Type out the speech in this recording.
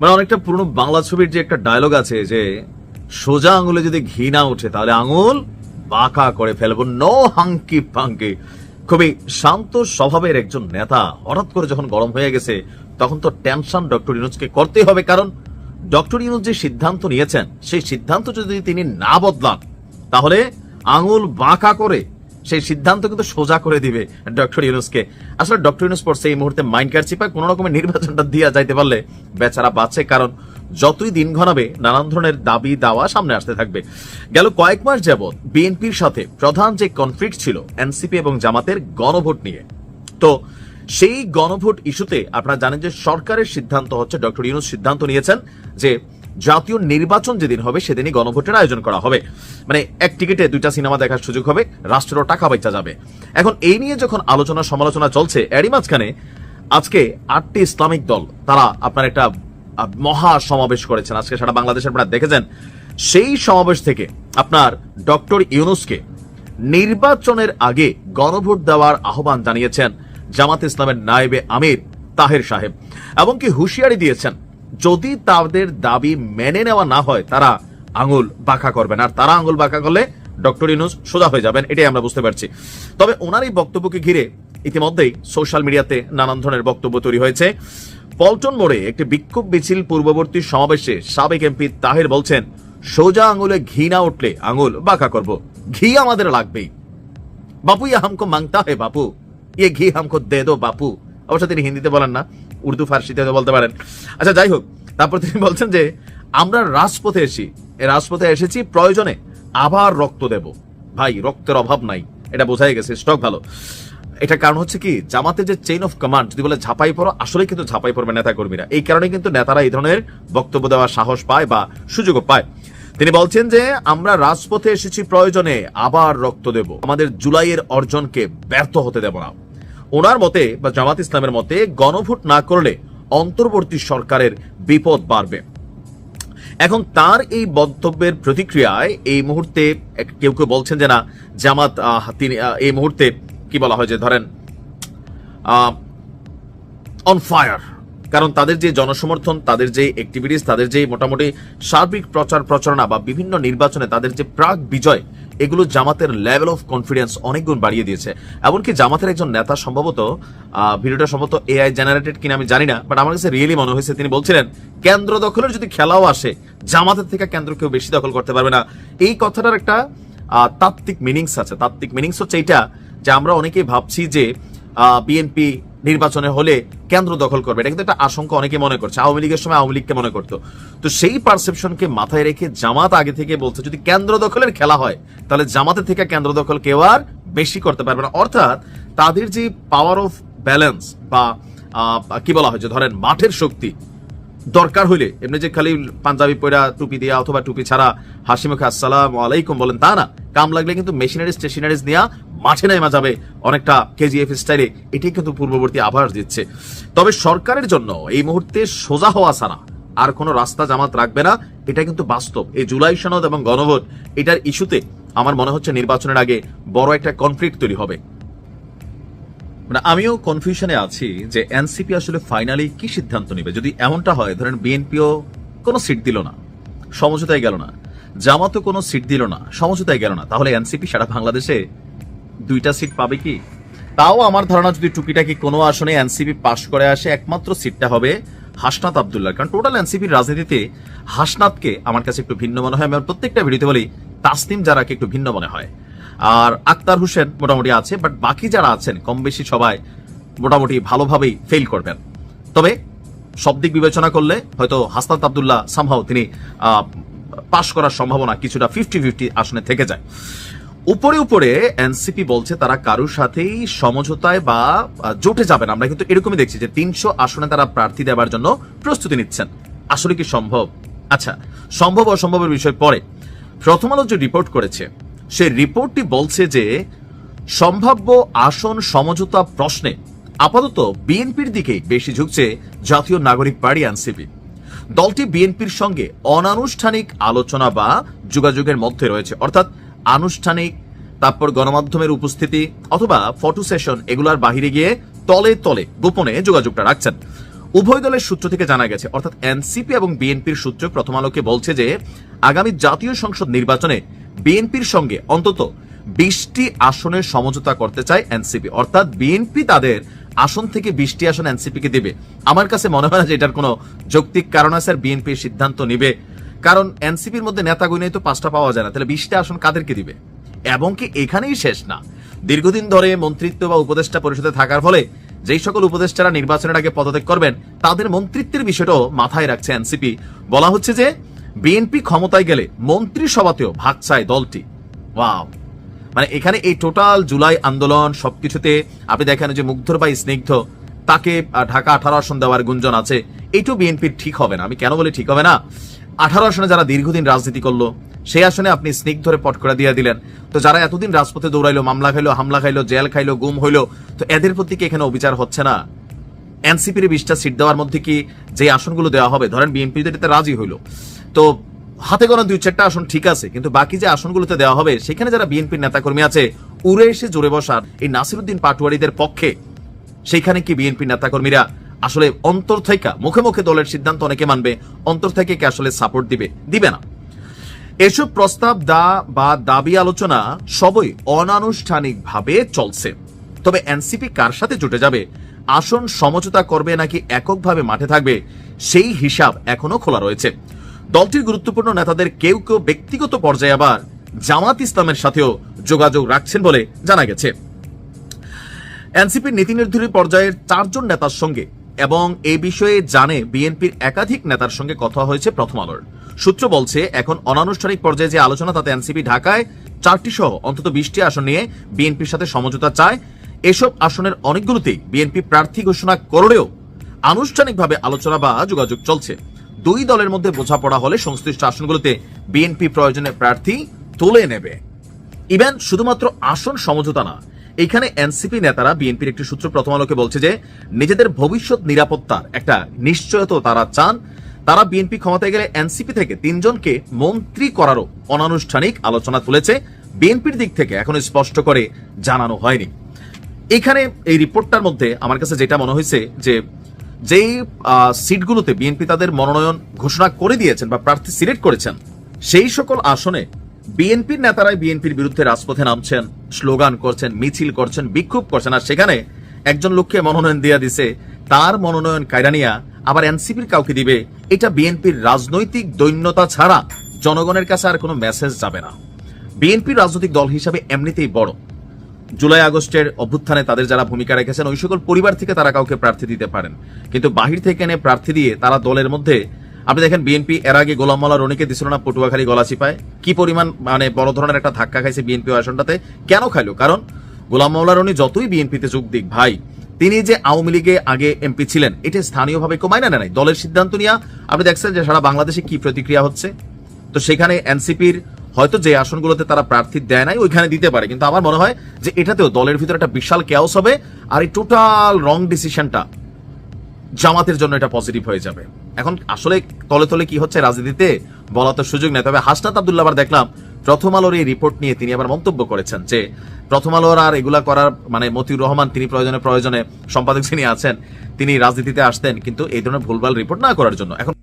মানে অনেকটা পুরনো বাংলা ছবির যে একটা ডায়লগ আছে যে, সোজা আঙুলে যদি ঘি না ওঠে, তাহলে আঙুল বাঁকা করে ফেলব। নো হাঙ্কি পাঙ্কি খুবই শান্ত স্বভাবের একজন নেতা হঠাৎ করে যখন গরম হয়ে গেছে, তখন তো টেনশন ডক্টর ইউনুসকে করতেই হবে, কারণ ডক্টর ইউনুস যে সিদ্ধান্ত নিয়েছেন, সেই সিদ্ধান্ত যদি তিনি না বদলান, তাহলে আঙুল বাঁকা করে সেই সিদ্ধান্ত কিন্তু সোজা করে দিবে ডক্টর ইউনুসকে। আসলে ডক্টর ইউনুস পড়ছে এই মুহূর্তে মাইন্ড কার্ড চিপায় কোন রকমের নির্বাচনটা দিয়া যাইতে পারলে বেচারা বাঁচে, কারণ যতই দিন ঘনাবে নানান ধরনের দাবি দাওয়া সামনে আসতে থাকবে। গেল কয়েক মাস যাবৎ বিএনপির সাথে প্রধান যে কনফ্লিক্ট ছিল, এনসিপি এবং জামাতের গণভোট নিয়ে। তো সেই গণভোট ইস্যুতে আপনারা জানেন যে সরকারের সিদ্ধান্ত হচ্ছে, ডক্টর ইউনুস সিদ্ধান্ত নিয়েছেন যে জাতীয় নির্বাচন যেদিন হবে, সেদিনই গণভোটের আয়োজন করা হবে। মানে এক টিকিটে দুইটা সিনেমা দেখার সুযোগ হবে রাষ্ট্রেরও টাকা বাইচা যাবে। এখন এই নিয়ে যখন আলোচনা সমালোচনা চলছে, এরই মাঝখানে আজকে আটটি ইসলামিক দল, তারা আপনার একটা মহা সমাবেশ করেছেন। আজকে সারা বাংলাদেশের আপনারা দেখেছেন। সেই সমাবেশ থেকে আপনার ডক্টর ইউনুসকে নির্বাচনের আগে গণভোট দেওয়ার আহ্বান জানিয়েছেন জামাত ইসলামের নায়েবে আমির তাহের সাহেব এমনকি হুঁশিয়ারি দিয়েছেন। যদি তাদের দাবি মেনে নেওয়া না হয়, তারা আঙুল বাঁকা করবেন। আর তারা আঙুল বাঁকা করলে ডক্টর ইউনুস সোজা হয়ে যাবেন, এটাই আমরা বুঝতে পারছি। তবে ওনার এই বক্তব্যকে ঘিরে ইতিমধ্যেই সোশ্যাল মিডিয়াতে নানান ধরনের বক্তব্য তৈরি হয়েছে। পল্টন মোড়ে একটি বিক্ষোভ মিছিল পূর্ববর্তী সমাবেশে সাবেক এমপি তাহের বলছেন, সোজা আঙুলে ঘি না উঠলে আঙুল বাঁকা করব। ঘি আমাদের লাগবেই। বাপু ইয়ে হামকো মাংতা হে বাপু। ইয়ে ঘি হামকো দে দো বাপু। অবশ্য তিনি হিন্দিতে বলেন না। উর্দু ফার্সিতে বলতে পারেন। আচ্ছা যাই হোক, তারপর তিনি বলছেন যে, আমরা রাজপথে এসি রাজপথে এসেছি প্রয়োজনে আবার রক্ত দেব। ভাই, রক্তের অভাব নাই। এটা বোঝাই গেছে, স্টক ভালো। এটা কারণ হচ্ছে কি জামাতের যে চেইন অফ কমান্ড যদি বলে ঝাপাই পড়ো আসলে কিন্তু ঝাপাই পড়বে নেতা কর্মীরা এই কারণে কিন্তু নেতারা এই ধরনের বক্তব্য দেওয়ার সাহস পায় বা সুযোগও পায়। তিনি বলছেন যে, আমরা রাজপথে এসেছি প্রয়োজনে আবার রক্ত দেব। আমাদের জুলাইয়ের অর্জনকে ব্যর্থ হতে দেব না। ওনার মতে বা জামাত ইসলামের মতে গণভোট না করলে অন্তর্বর্তী সরকারের বিপদ বাড়বে। এখন তার এই বক্তব্যের প্রতিক্রিয়ায় এই মুহূর্তে কেউ কেউ বলছেন যে না, জামাত তিনি এই মুহূর্তে কি বলা হয় যে ধরেন অন ফায়ার কারণ তাদের যে জনসমর্থন, তাদের যে অ্যাক্টিভিটিস তাদের যে মোটামুটি সার্বিক প্রচার প্রচারণা বা বিভিন্ন নির্বাচনে তাদের যে প্রাক বিজয়, এগুলো জামাতের লেভেল অফ কনফিডেন্স অনেক গুণ বাড়িয়ে দিয়েছে। এমনকি জামাতের একজন নেতা সম্ভবত ভিডিওটা সম্ভবত এআই জেনারেটেড কিনা আমি জানি না বাট আমার কাছে রিয়েলি মনে হয়েছে, তিনি বলছিলেন, কেন্দ্র দখলের যদি খেলাও আসে, জামাতের থেকে কেন্দ্র কেউ বেশি দখল করতে পারবে না। এই কথাটার একটা তাত্ত্বিক মিনিংস আছে। তাত্ত্বিক মিনিংস হচ্ছে এইটা যে আমরা অনেকেই ভাবছি যে বিএনপি নির্বাচনে হলে কেন্দ্র দখল করবে। এটা কিন্তু একটা আশঙ্কা অনেকে মনে করছে। আওয়ামী লীগের সময় আওয়ামী লীগকে মনে করতো। তো সেই পারসেপশনকে মাথায় রেখে জামাত আগে থেকে বলছে, যদি কেন্দ্র দখলের খেলা হয়, তাহলে জামাতের থেকে কেন্দ্র দখল কেউ আর বেশি করতে পারবে না। অর্থাৎ তাদের যে পাওয়ার অফ ব্যালেন্স বা কি বলা হয় যে ধরেন মাঠের শক্তি দরকার হইলে, এমনি যে খালি পাঞ্জাবি পয়রা টুপি দিয়া অথবা টুপি ছাড়া হাসি মুখে আসসালাম আলাইকুম বলেন তা না। কাম লাগলে কিন্তু মেশিনারি স্টেশনারিজ নিয়ে মাঠে নেমা যাবে অনেকটা কেজিএফ স্টাইলে এটাই কিন্তু পূর্ববর্তী আভাস দিচ্ছে। তবে সরকারের জন্য এই মুহূর্তে সোজা হওয়া ছাড়া আর কোনো রাস্তা জামাত রাখবে না, এটা কিন্তু বাস্তব। এই জুলাই সনদ এবং গণভোট, এটার ইস্যুতে আমার মনে হচ্ছে নির্বাচনের আগে বড় একটা কনফ্লিক্ট তৈরি হবে। মানে আমিও কনফিউশনে আছি যে এনসিপি আসলে ফাইনালি কি সিদ্ধান্ত নেবে? যদি এমনটা হয়, ধরেন বিএনপিও কোনো সিট দিল না, সমঝোতায় গেল না, জামাতও কোনো সিট দিল না, সমঝোতায় গেল না, তাহলে এনসিপি সারা বাংলাদেশে দুইটা সিট পাবে কি? তাও আমার ধারণা যদি টুকিটাকি কোনো আসনে এনসিপি পাশ করে আসে, একমাত্র সিটটা হবে হাসনাত আবদুল্লাহ। কারণ টোটাল এনসিপির রাজনীতিতে হাসনাতকে আমার কাছে একটু ভিন্ন মনে হয়। আমি প্রত্যেকটা ভিডিওতে বলি, তাসনিম যারাকে একটু ভিন্ন মনে হয়। আর আক্তার হোসেন মোটামুটি আছে বাট বাকি যারা আছেন কম বেশি সবাই মোটামুটি ভালোভাবেই ফেল করবেন। তবে সব দিক বিবেচনা করলে হয়তো হাসনাত আবদুল্লাহ সামহাও তিনি পাশ করার সম্ভাবনা কিছুটা ফিফটি ফিফটি আসনে থেকে যায়। উপরে উপরে এনসিপি বলছে তারা কারোর সাথেই সমঝোতায় বা জোটে যাবেন আমরা কিন্তু এরকমই দেখছি যে তিনশো আসনে তারা প্রার্থী দেওয়ার জন্য প্রস্তুতি নিচ্ছেন। আসলে কি সম্ভব? আচ্ছা সম্ভব অসম্ভবের বিষয় পরে। প্রথম আলো যে রিপোর্ট করেছে, সেই রিপোর্টটি বলছে যে সম্ভাব্য আসন সমঝোতা প্রশ্নে আপাতত বিএনপির দিকে বেশি ঝুঁকছে জাতীয় নাগরিক পার্টি এনসিপি। দলটি বিএনপির সঙ্গে অনানুষ্ঠানিক আলোচনা বা যোগাযোগের মধ্যে রয়েছে। অর্থাৎ আনুষ্ঠানিক, তারপর গণমাধ্যমের উপস্থিতি অথবা ফটো সেশন এগুলার বাহিরে গিয়ে তলে তলে গোপনে যোগাযোগটা রাখছেন। উভয় দলের সূত্র থেকে জানা গেছে, অর্থাৎ এনসিপি এবং বিএনপির সূত্র প্রথম আলোকে বলছে যে, আগামী জাতীয় সংসদ নির্বাচনে বিএনপির সঙ্গে অন্তত বিশটি আসনের সমঝোতা করতে চায় এনসিপি। অর্থাৎ বিএনপি তাদের আসন থেকে বিশটি আসন এনসিপি কে দিবে। আমার কাছে মনে হয় না যে এটার কোনো যৌক্তিক কারণ আছে, আর বিএনপি সিদ্ধান্ত নিবে কারণ এনসিপির মধ্যে নেতা গুণেই তো পাঁচটা পাওয়া যায় না। তাহলে বিশটা আসন কাদেরকে দিবে? এবং কি এখানেই শেষ না? দীর্ঘদিন ধরে মন্ত্রিত্ব বা উপদেষ্টা পরিষদে থাকার ফলে যেই সকল উপদেষ্টারা নির্বাচনের আগে পদত্যাগ করবেন, তাদের মন্ত্রিত্বের বিষয়টাও মাথায় রাখছে এনসিপি। বলা হচ্ছে যে, বিএনপি ক্ষমতায় গেলে মন্ত্রিসভাতেও ভাগ চায় দলটি। মানে এখানে এই টোটাল জুলাই আন্দোলন সবকিছুতে আপনি দেখেন যে মুগ্ধর বা স্নিগ্ধ, তাকে ঢাকা আঠারো আসন দেওয়ার গুঞ্জন আছে। এইটাও বিএনপির ঠিক হবে না। আমি কেন বলি ঠিক হবে না? আঠারো আসনে যারা দীর্ঘদিন রাজনীতি করল, সেই আসনে আপনি স্নিগ্ধ ধরে পট করে দিয়ে দিলেন। তো যারা এতদিন রাজপথে দৌড়াইলো, মামলা খাইলো, হামলা খাইলো, জেল খাইলো, গুম হইল, তো এদের প্রতি কি এখানে অবিচার হচ্ছে না? এনসিপির বিশটা সিট দেওয়ার মধ্যে কি যে আসনগুলো দেওয়া হবে, ধরেন বিএনপি এটাতে রাজি হইল। তো হাতে গোনা দুই চারটা আসন ঠিক আছে, কিন্তু বাকি যে আসনগুলোতে দেওয়া হবে, সেখানে যারা বিএনপির নেতাকর্মী আছে, উড়ে এসে জোরে বসার এই নাসিরুদ্দিন পাটোয়ারিদের পক্ষে সেইখানে কি বিএনপি নেতাকর্মীরা আসলে অন্তর থেকে মুখে মুখে দলের সিদ্ধান্ত অনেকে মানবে, অন্তর থেকে কে আসলে সাপোর্ট দিবে? দিবে না। এসব প্রস্তাব দা বা দাবি আলোচনা সবই অনানুষ্ঠানিকভাবে চলছে। তবে এনসিপি কার সাথে জুটে যাবে? আসন সমঝোতা করবে নাকি এককভাবে মাঠে থাকবে? সেই হিসাব এখনও খোলা রয়েছে। দলটির গুরুত্বপূর্ণ নেতাদের কেউ কেউ ব্যক্তিগত পর্যায়ে আবার জামাত ইসলামের সাথেও যোগাযোগ রাখছেন বলে জানা গেছে। এনসিপির নীতি নির্ধারী পর্যায়ের চারজন নেতার সঙ্গে এবং এই বিষয়ে জানে বিএনপির একাধিক নেতার সঙ্গে কথা হয়েছে প্রথম আলোর। সূত্র বলছে, এখন অনানুষ্ঠানিক পর্যায়ে যে আলোচনা, তাতে এনসিপি, ঢাকায় চারটি সহ অন্তত বিশটি আসন নিয়ে বিএনপির সাথে সমঝোতা চায়। এসব আসনের অনেকগুলোতেই বিএনপি প্রার্থী ঘোষণা করলেও আনুষ্ঠানিকভাবে আলোচনা বা যোগাযোগ চলছে। দুই দলের মধ্যে বোঝাপড়া হলে সংশ্লিষ্ট আসনগুলোতে বিএনপি প্রয়োজনে প্রার্থী তুলে নেবে। ইভেন শুধুমাত্র আসন সমঝোতা না এখানে এনসিপি নেতারা বিএনপির একটি সূত্র প্রথম আলোকে বলছে যে, নিজেদের ভবিষ্যৎ নিরাপত্তার একটা নিশ্চয়তা তারা চান। তারা বিএনপি ক্ষমতায় গেলে এনসিপি থেকে তিনজনকে মন্ত্রী করারও অনানুষ্ঠানিক আলোচনা তুলেছে। বিএনপির দিক থেকে এখনও স্পষ্ট করে জানানো হয়নি। এখানে এই রিপোর্টটার মধ্যে আমার কাছে যেটা মনে হয়েছে যে, যেই সিটগুলোতে বিএনপি তাদের মনোনয়ন ঘোষণা করে দিয়েছেন বা প্রার্থী সিলেক্ট করেছেন, সেই সকল আসনে বিএনপির নেতারাই বিএনপির বিরুদ্ধে রাজপথে নামছেন, স্লোগান করছেন, মিছিল করছেন, বিক্ষোভ করছেন আর সেখানে একজন লোককে মনোনয়ন দিয়া দিছে। তার মনোনয়ন কায়রানিয়া আবার এনসিপির কাউকে দিবে। এটা বিএনপির রাজনৈতিক দৈন্যতা ছাড়া জনগণের কাছে আর কোনো মেসেজ যাবে না। বিএনপির রাজনৈতিক দল হিসাবে এমনিতেই বড়। জুলাই আগস্টের অভ্যুত্থানে তাদের যারা ভূমিকা রেখেছেন, ওই সকল পরিবার থেকে তারা কাউকে প্রার্থী দিতে পারেন। কিন্তু বাহির থেকে এনে প্রার্থী দিয়ে তারা দলের মধ্যে আপনি দেখেন বিএনপি এর আগে গোলাম মাল্লা রনিকে দিছিল না পটুয়াখালী গলাচিপায় কি পরিমাণ মানে বড় ধরনের একটা ধাক্কা খাইছে বিএনপি আসনটাতে, কেন খাইলো? কারণ গোলাম মাল্লা রনি যতই বিএনপিতে যোগ দিক, ভাই, তিনি যে আওয়ামী লীগে আগে এমপি ছিলেন, এটা স্থানীয়ভাবে কমায় না নাই। দলের সিদ্ধান্ত নিয়ে আপনি দেখছেন যে সারা বাংলাদেশে কি প্রতিক্রিয়া হচ্ছে। তো সেখানে এনসিপির হয়তো যে আসনগুলোতে তারা প্রার্থী দেয় নাই, ওইখানে দিতে পারে। কিন্তু আমার মনে হয় যে এটাতেও দলের ভিতরে একটা বিশাল কেয়াস হবে, আর এই টোটাল রং ডিসিশনটা জামাতের জন্য এটা পজিটিভ হয়ে যাবে। এখন আসলে তলে তলে কি হচ্ছে রাজনীতিতে বলা তো সুযোগ নেই। তবে হাসনাত আবদুল্লাহ আবার দেখলাম, প্রথম আলোর এই রিপোর্ট নিয়ে তিনি আবার মন্তব্য করেছেন যে, প্রথম আলোর আর এগুলা করার মানে মতিউর রহমান তিনি প্রয়োজনে প্রয়োজনে সম্পাদক যিনি আছেন, তিনি রাজনীতিতে আসতেন, কিন্তু এই ধরনের ভুলভাল রিপোর্ট না করার জন্য। এখন